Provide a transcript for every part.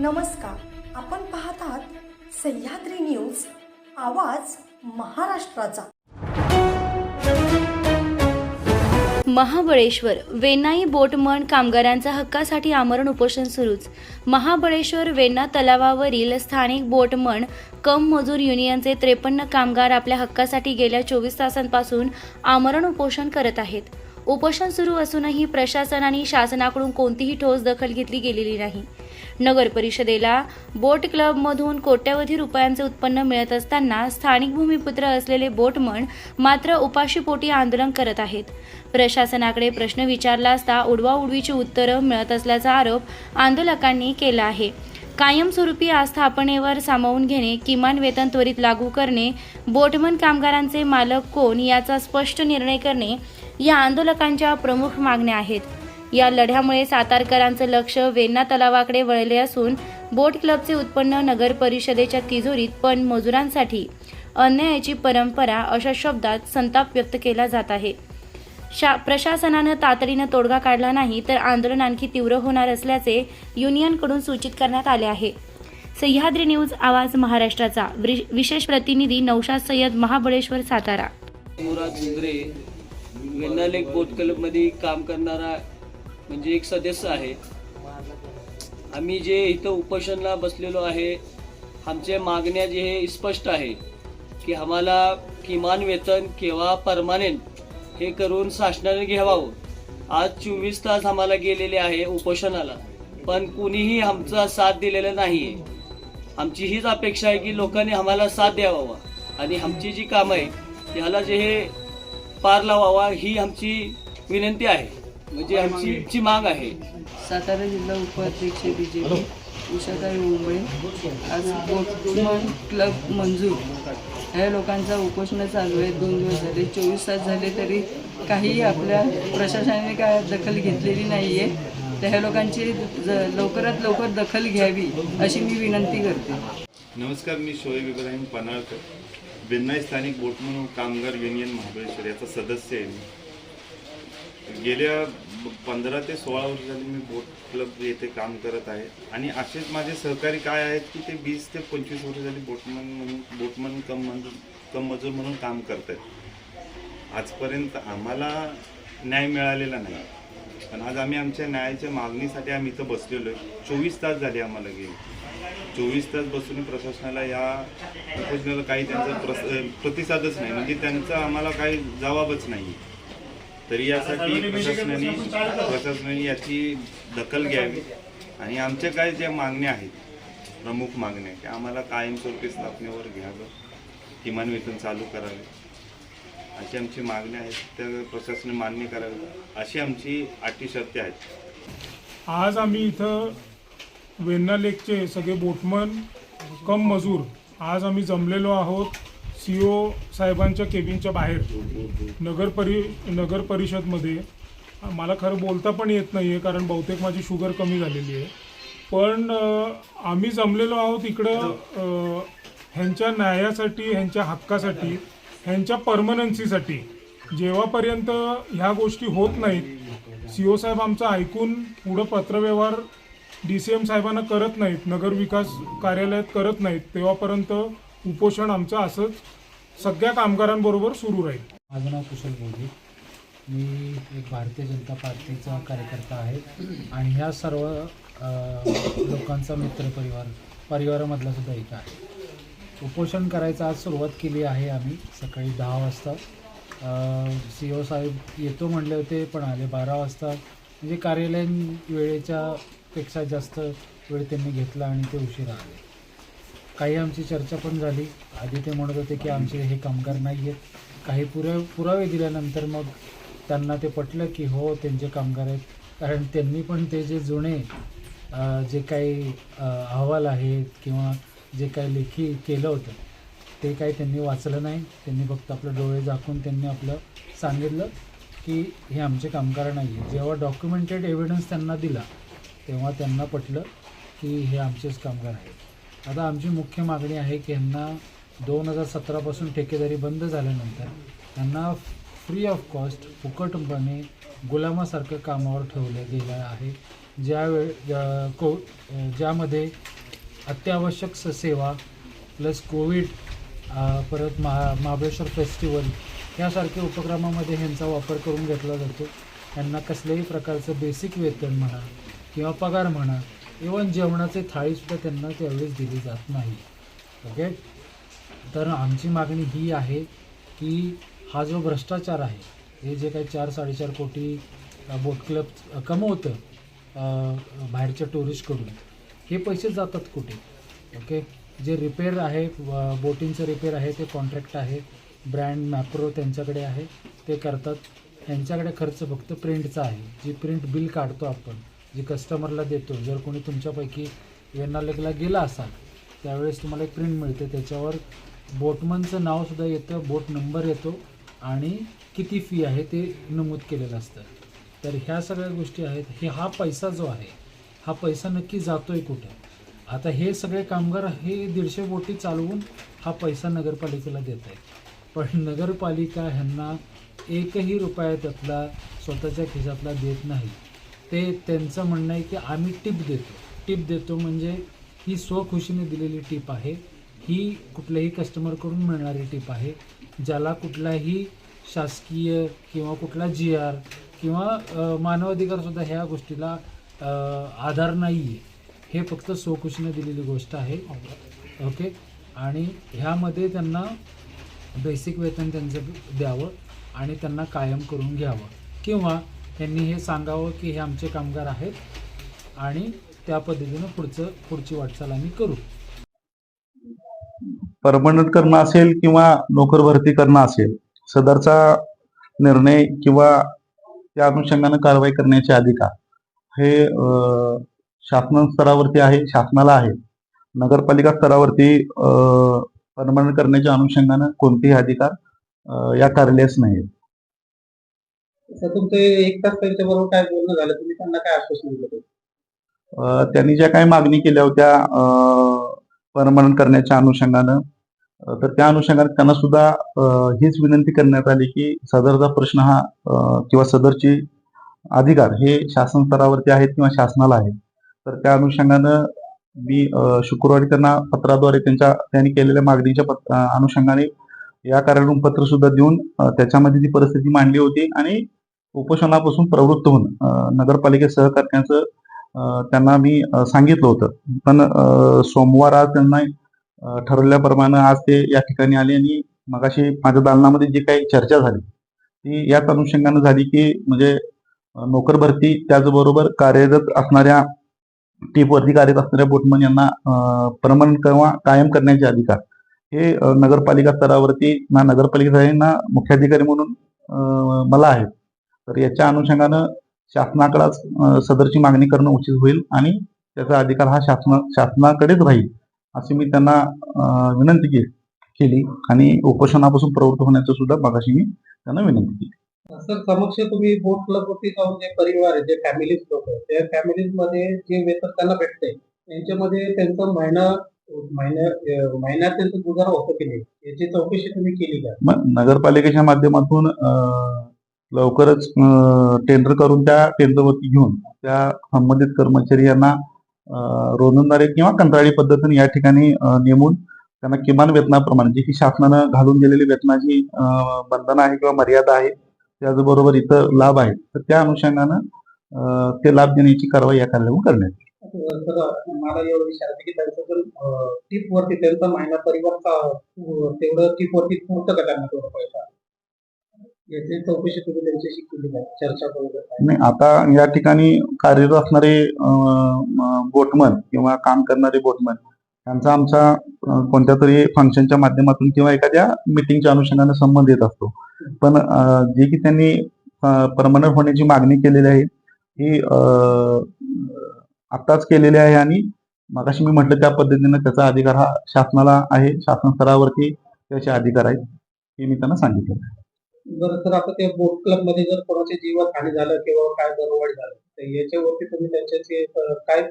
नमस्कार. आपण पाहत आहात सह्याद्री न्यूज आवाज महाराष्ट्राचा. महाबळेश्वर वेनाई बोटमन कामगारांचा हक्कासाठी आमरण उपोषण सुरूच. महाबळेश्वर वेना तलावावरील स्थानिक बोटमन कम मजूर युनियनचे त्रेपन्न कामगार आपल्या हक्कासाठी गेल्या चोवीस तासांपासून आमरण उपोषण करत आहेत. उपोषण सुरू असूनही प्रशासन आणि शासनाकडून कोणतीही ठोस दखल घेतली गेलेली नाही. नगर परिषदेला. बोट क्लबमधून कोट्यवधी रुपयांचे उत्पन्न मिळत असताना स्थानिक भूमिपुत्र असलेले बोटमन मात्र उपाशीपोटी आंदोलन करत आहेत. प्रशासनाकडे प्रश्न विचारला असता उडवाउडवीची उत्तरं मिळत असल्याचा आरोप आंदोलकांनी केला आहे. कायमस्वरूपी आस्थापनेवर सामावून घेणे किमान वेतन त्वरित लागू करणे बोटमन कामगारांचे मालक कोण याचा स्पष्ट निर्णय करणे या आंदोलकांच्या प्रमुख मागण्या आहेत. या लढ्यामुळे सातारकरांचं लक्ष वेन्ना तलावाकडे वळले असून बोट क्लबचे उत्पन्न नगर परिषदेच्या तिजोरीत पण मजुरांसाठी अन्यायाची परंपरा अशा शब्दात संताप व्यक्त केला जात आहे. शा प्रशासनानं तातडीनं तोडगा काढला नाही तर आंदोलन आणखी तीव्र होणार असल्याचे युनियनकडून सूचित करण्यात आले आहे. सह्याद्री न्यूज आवाज महाराष्ट्राचा. विशेष प्रतिनिधी नौशाद सय्यद महाबळेश्वर सातारा. मुराद घुंगरे लेक बोट क्लबमध्ये काम करणारा म्हणजे एक सदस्य आहे. आम्ही जे इथं उपोषणला बसलेलो आहे आमच्या मागण्या जे हे स्पष्ट आहे की आम्हाला किमान वेतन किंवा परमानेंट हे करून शासनाने घ्यावावं आज चोवीस तास आम्हाला गेलेले आहे उपोषणाला पण कुणीही आमचा साथ दिलेला नाही आहे आमची हीच अपेक्षा आहे की लोकांनी आम्हाला साथ द्यावा आणि आमची जी कामं आहे त्याला जे हे पार लावावा ही आमची विनंती आहे. म्हणजे आमची ची माग आहे. सातारा जिल्हा उपाध्यक्ष बी जे पी उषाताई उंबळे आज बोटमन क्लब मंजूर. ह्या लोकांचा उपोषण चालू आहे. दोन दिवस झाले चोवीस तास झाले तरी काही आपल्या प्रशासनाने काय दखल घेतलेली नाही आहे तर ह्या लोकांची ज- लवकरात लवकर दखल घ्यावी अशी मी विनंती करते. नमस्कार मी शोएब इब्राहिम पनाळकर बेन्नाई स्थानिक बोटमन कामगार युनियन महाबळेश्वर याचा सदस्य आहे मी. गेल्या पंधरा ते सोळा वर्ष झाली मी बोट क्लब येथे काम करत आहे. आणि असेच माझे सहकारी काय आहेत की ते वीस ते पंचवीस वर्ष झाली बोटमन म्हणून बोटमन कम मजूर कम मजूर म्हणून काम करत आहेत आजपर्यंत आम्हाला न्याय मिळालेला नाही. पण आज आम्ही आमच्या न्यायाच्या मागणीसाठी आम्ही इथं बसलेलो आहे. चोवीस तास झाले आम्हाला गेले. चोवीस तास बसून प्रशासनाला या प्रशासनाला काही त्यांचा प्रस प्रतिसादच नाही. म्हणजे त्यांचा आम्हाला काही जबाबच नाही. तरी यासाठी प्रशासनाने प्रशासनाने याची दखल घ्यावी. आणि आमच्या काय ज्या मागण्या आहेत प्रमुख मागण्या की आम्हाला कायमस्वरूपी स्थापनेवर घ्यावं किमान वेतन चालू करावे. अशी आमची मागण्या आहेत त्या प्रशासनाने मान्य करावी अशी आमची अटी शर्ती आहेत. आज आम्ही इथं वेण्णा लेकचे सगळे बोटमन कम मजूर आज आम्ही जमलेलो आहोत. सी ओ साहेबांच्या केबिनच्या बाहेर नगर परि नगर परिषदमध्ये मला खरं बोलता पण येत नाही आहे कारण बहुतेक माझी शुगर कमी झालेली आहे. पण आम्ही जमलेलो आहोत इकडं ह्यांच्या न्यायासाठी ह्यांच्या हक्कासाठी ह्यांच्या परमनन्सीसाठी. जेव्हापर्यंत ह्या गोष्टी होत नाहीत सी ओ साहेब आमचं ऐकून पुढं पत्रव्यवहार डी सी एम साहेबांना करत नाहीत नगर विकास कार्यालयात करत नाहीत तेव्हापर्यंत उपोषण आमचं असंच सगळ्या कामगारांबरोबर सुरू राहील. माझं नाव कुशल मोदी मी एक भारतीय जनता पार्टीचा कार्यकर्ता आहे आणि ह्या सर्व लोकांचा लोकांचा मित्रपरिवार परिवारामधला सुद्धा एक आहे. उपोषण करायचं आज सुरुवात केली आहे आम्ही सकाळी दहा वाजता. सी ओ साहेब येतो म्हणले होते पण आले बारा वाजता. म्हणजे कार्यालयीन वेळेच्या पेक्षा जास्त वेळ त्यांनी घेतला आणि ते उशिरा आले. काही आमची चर्चा पण झाली. आधी ते म्हणत होते की आमचे हे कामगार नाही आहेत काही पुरा पुरावे दिल्यानंतर मग त्यांना ते पटलं की हो त्यांचे कामगार आहेत. कारण त्यांनी पण ते जे जुने जे काही अहवाल आहेत किंवा जे काही लेखी केलं होतं ते काही त्यांनी वाचलं नाही. त्यांनी फक्त आपलं डोळे झाकून त्यांनी आपलं सांगितलं की हे आमचे कामगार नाही आहे जेव्हा डॉक्युमेंटेड एव्हिडन्स त्यांना दिला तेव्हा त्यांना पटलं की हे आमचेच कामगार आहेत. आता आमची मुख्य मागणी आहे की ह्यांना दोन हजार सतरापासून ठेकेदारी बंद झाल्यानंतर त्यांना फ्री ऑफ कॉस्ट फुकटपणे गुलामासारखं कामावर ठेवलं गेलं आहे. ज्यावेळ ज्या- को ज्यामध्ये अत्यावश्यक स सेवा प्लस कोविड परत महा महाबळेश्वर फेस्टिवल यासारख्या उपक्रमामध्ये ह्यांचा वापर करून घेतला जातो. त्यांना कसल्याही प्रकारचं बेसिक वेतन म्हणा किंवा पगार म्हणा इवन जेवणाचे थाळीसुद्धा त्यांना त्यावेळेस दिली जात नाही. ओके तर आमची मागणी ही आहे की हा जो भ्रष्टाचार आहे हे जे काही चार साडेचार कोटी बोट क्लब कमवतं बाहेरच्या टुरिस्टकडून हे पैसे जातात कुठे? ओके जे रिपेअर आहे व- बोटिंगचं रिपेअर आहे ते कॉन्ट्रॅक्ट आहे ब्रँड मॅप्रो त्यांच्याकडे आहे ते करतात. त्यांच्याकडे खर्च फक्त प्रिंटचा आहे. जी प्रिंट बिल काढतो आपण जी कस्टमरला देतो जर कोणी तुमच्यापैकी वेनालेकला गेला असाल त्यावेळेस तुम्हाला एक प्रिंट मिळते. त्याच्यावर बोटमनचं नावसुद्धा येतं बोट नंबर येतो आणि किती फी आहे ते नमूद केलेलं असतं. तर ह्या सगळ्या गोष्टी आहेत. हे हा पैसा जो आहे हा पैसा नक्की जातो आहे कुठं? आता हे सगळे कामगार हे दीडशे बोटी चालवून हा पैसा नगरपालिकेला देत आहे पण नगरपालिका ह्यांना एकही रुपया त्यातला स्वतःच्या खिशातला देत नाही. ते त्यांचं म्हणणं आहे की आम्ही टिप देतो. टिप देतो म्हणजे ही स्वखुशीने दिलेली टिप आहे. ही कुठल्याही कस्टमरकडून मिळणारी टिप आहे. ज्याला कुठलाही शासकीय किंवा कुठला जी आर किंवा मानवाधिकारसुद्धा ह्या गोष्टीला आधार नाही आहे हे फक्त स्वखुशीने दिलेली गोष्ट आहे. ओके? आणि ह्यामध्ये त्यांना बेसिक वेतन त्यांचं द्यावं आणि त्यांना कायम करून घ्यावं. किंवा त्यांनी हे सांगावं की हे आमचे कामगार आहेत आणि त्या पद्धतीनं पुढचं पुढची वाटचाल आम्ही करू. परमनंट करणं असेल किंवा नोकर भरती करणं असेल सदरचा निर्णय किंवा त्या अनुषंगानं कारवाई करण्याचे अधिकार हे शासन स्तरावरती आहे शासनाला आहे. नगरपालिका स्तरावरती परमनंट करण्याच्या अनुषंगानं कोणतेही अधिकार या कार्यालयास नाही तुमचं एक तास त्यांच्याबरोबर काय बोलणं झालं? तुम्ही त्यांना काय आश्वासन दिलं त्यांनी ज्या काही मागणी केल्या होत्या परमनंट करण्याच्या अनुषंगानं तर त्या अनुषंगाने त्यांना सुद्धा हीच विनंती करण्यात आली की सदरचा प्रश्न हा किंवा सदरची अधिकार हे शासन स्तरावरती आहेत किंवा शासनाला आहे तर त्या अनुषंगानं मी शुक्रवारी त्यांना पत्राद्वारे त्यांच्या त्यांनी केलेल्या मागणीच्या अनुषंगाने या कार्यालयीन पत्र सुद्धा देऊन त्याच्यामध्ये ती परिस्थिती मांडली होती आणि उपोषणापासून प्रवृत्त होऊन नगरपालिकेत सहकारण्याचं सहकार्याचं त्यांना मी सांगितलं होतं. पण सोमवार आज त्यांना ठरवल्याप्रमाणे आज ते या ठिकाणी आले आणि मगाशी माझ्या दालनामध्ये जी काही चर्चा झाली ती याच अनुषंगानं झाली की म्हणजे नोकर भरती त्याचबरोबर कार्यरत असणाऱ्या टीपवरती कार्यरत असणाऱ्या बोटमन यांना परमनंट किंवा कायम करण्याचे अधिकार. हे नगरपालिका स्तरावरती ना नगरपालिका ना मुख्याधिकारी म्हणून मला आहेत. तर याच्या अनुषंगानं शासनाकडेच अ, सदरची मागणी करणं उचित होईल आणि त्याचा अधिकार हा शासना शासनाकडेच राहील अशी मी त्यांना विनंती के- केली आणि उपोषणापासून प्रवृत्त होण्याचं सुद्धा मगाशी मी त्यांना विनंती केली. सर समक्ष तुम्ही बोट क्लबवरती जाऊन जे परिवार आहे जे फॅमिलीज लोक आहेत त्या फॅमिलीजमध्ये जे वेतन त्यांना भेटते त्यांच्यामध्ये त्यांचा महिना महिन्यात त्यांचा गुजारा होतो की नाही याची चौकशी तुम्ही केली का? मग नगरपालिकेच्या माध्यमातून लवकरच टेंडर करून त्या टेंडरवरती घेऊन त्या संबंधित कर्मचारी यांना रोजंदारी किंवा कंत्राळी पद्धतीने या ठिकाणी नेमून त्यांना किमान वेतनाप्रमाणे जे की शासनानं घालून दिलेली वेतनाची अ, बंधनं आहे किंवा मर्यादा आहे त्याचबरोबर इतर लाभ आहेत तर त्या अनुषंगानं ते लाभ देण्याची कारवाई या कार्यालयावर करण्यात येईल. मला एवढं विचारायचं की त्यांचं जर टीप वरती त्यांचा महिना परिवार तेवढं टीप वरती पुरतं का त्यांना तेवढं पैसा याची चौकशी त्यांच्याशी केली चर्चा करून नाही आता या ठिकाणी कार्यरत असणारे बोटमन किंवा काम करणारे बोटमन यांचा आमचा अ, कोणत्या तरी फंक्शनच्या माध्यमातून किंवा एखाद्या मिटिंगच्या अनुषंगाने संबंध येत असतो. पण जे की त्यांनी परमनंट होण्याची मागणी केलेली आहे ही आताच आत्ताच केलेली आहे आणि मगाशी मी म्हटलं त्या पद्धतीनं त्याचा अधिकार हा शासनाला आहे शासन स्तरावरती त्याचे अधिकार आहेत हे मी त्यांना सांगितलं. बरं तर आता त्या बोट क्लबमध्ये जर कोणाचे जीवन हानी झालं किंवा काय दरवाढ झालं तर याच्यावरती तुम्ही त्यांच्याशी अं, काय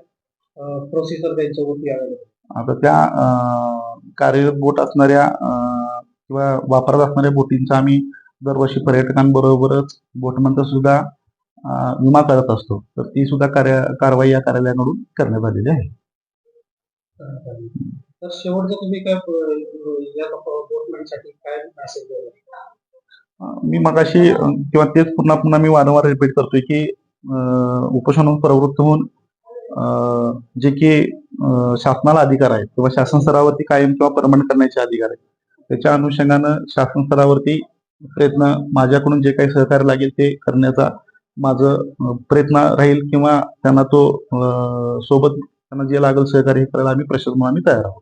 प्रोसिजर त्यांच्यावरती अवेलेबल आता त्या अं, कार्यरत बोट असणाऱ्या अं, किंवा वापरत असणाऱ्या बोटींचा आम्ही दरवर्षी पर्यटकांबरोबरच बोटमनचा सुद्धा अं, विमा करत असतो. तर ती सुद्धा कार्य कारवाई या कार्यालयाकडून करण्यात आलेली आहे. तर शेवटचं तुम्ही काय अं, या बोटमॅनसाठी काय मेसेज द्याल? मी मगाशी किंवा तेच पुन्हा पुन्हा मी वारंवार रिपीट करतोय की उपोषण प्रवृत्त होऊन जे की शासनाला अधिकार आहेत किंवा शासन स्तरावरती कायम किंवा परमनंट करण्याचे अधिकार आहेत. त्याच्या अनुषंगानं शासन स्तरावरती प्रयत्न माझ्याकडून जे काही सहकार्य लागेल ते करण्याचा माझं प्रयत्न राहील किंवा त्यांना तो सोबत त्यांना जे लागेल सहकार्य हे करायला आम्ही प्रशासन म्हणून आम्ही तयार आहोत.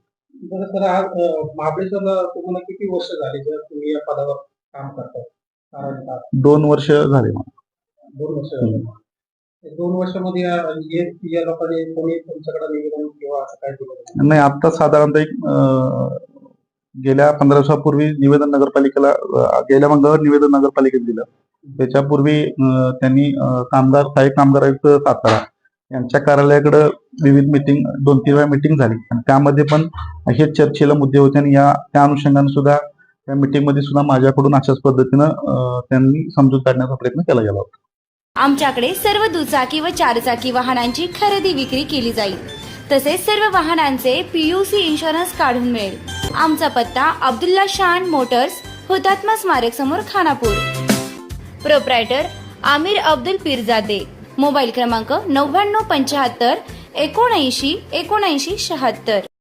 महाबळेश्वरला तुम्हाला किती वर्ष झाली जर तुम्ही या पदावर काम करताय साधारणतः दोन वर्ष झाले मला दोन वर्ष झाली. ते दोन वर्षामध्ये या- या लोकांनी कोणी तुमच्याकडे निवेदन किंवा असं काय दिलं नाही? नाही आता साधारणतः एक अं, गेल्या पंधरा दिवसापूर्वी निवेदन नगरपालिकेला अं, गेल्या मंगळवार निवेदन नगरपालिकेत दिलं. त्याच्यापूर्वी अं, त्यांनी अं, कामगार सहाय्यक कामगार आयुक्त सातारा यांच्या कार्यालयाकडे विविध मिटिंग दोन तीन वेळा मिटिंग झाली. आणि त्यामध्ये पण हे चर्चेला मुद्दे होते आणि या त्या अनुषंगाने सुद्धा त्या मिटिंगमध्ये सुद्धा माझ्याकडून अशाच पद्धतीनं त्यांनी समजूत काढण्याचा प्रयत्न केला गेला होता. आमच्याकडे सर्व दुचाकी व चारचाकी वाहनांची खरेदी विक्री केली जाईल. तसेच सर्व वाहनांचे पीयूसी इन्शुरन्स काढून मिळेल. आमचा पत्ता अब्दुल्ला शान मोटर्स हुतात्मा स्मारक समोर खानापूर. प्रोप्रायटर आमिर अब्दुल पीरजादे. मोबाईल क्रमांक नव्याण्णव पंच्याहत्तर एकोणऐंशी एकोणऐंशी शहात्तर.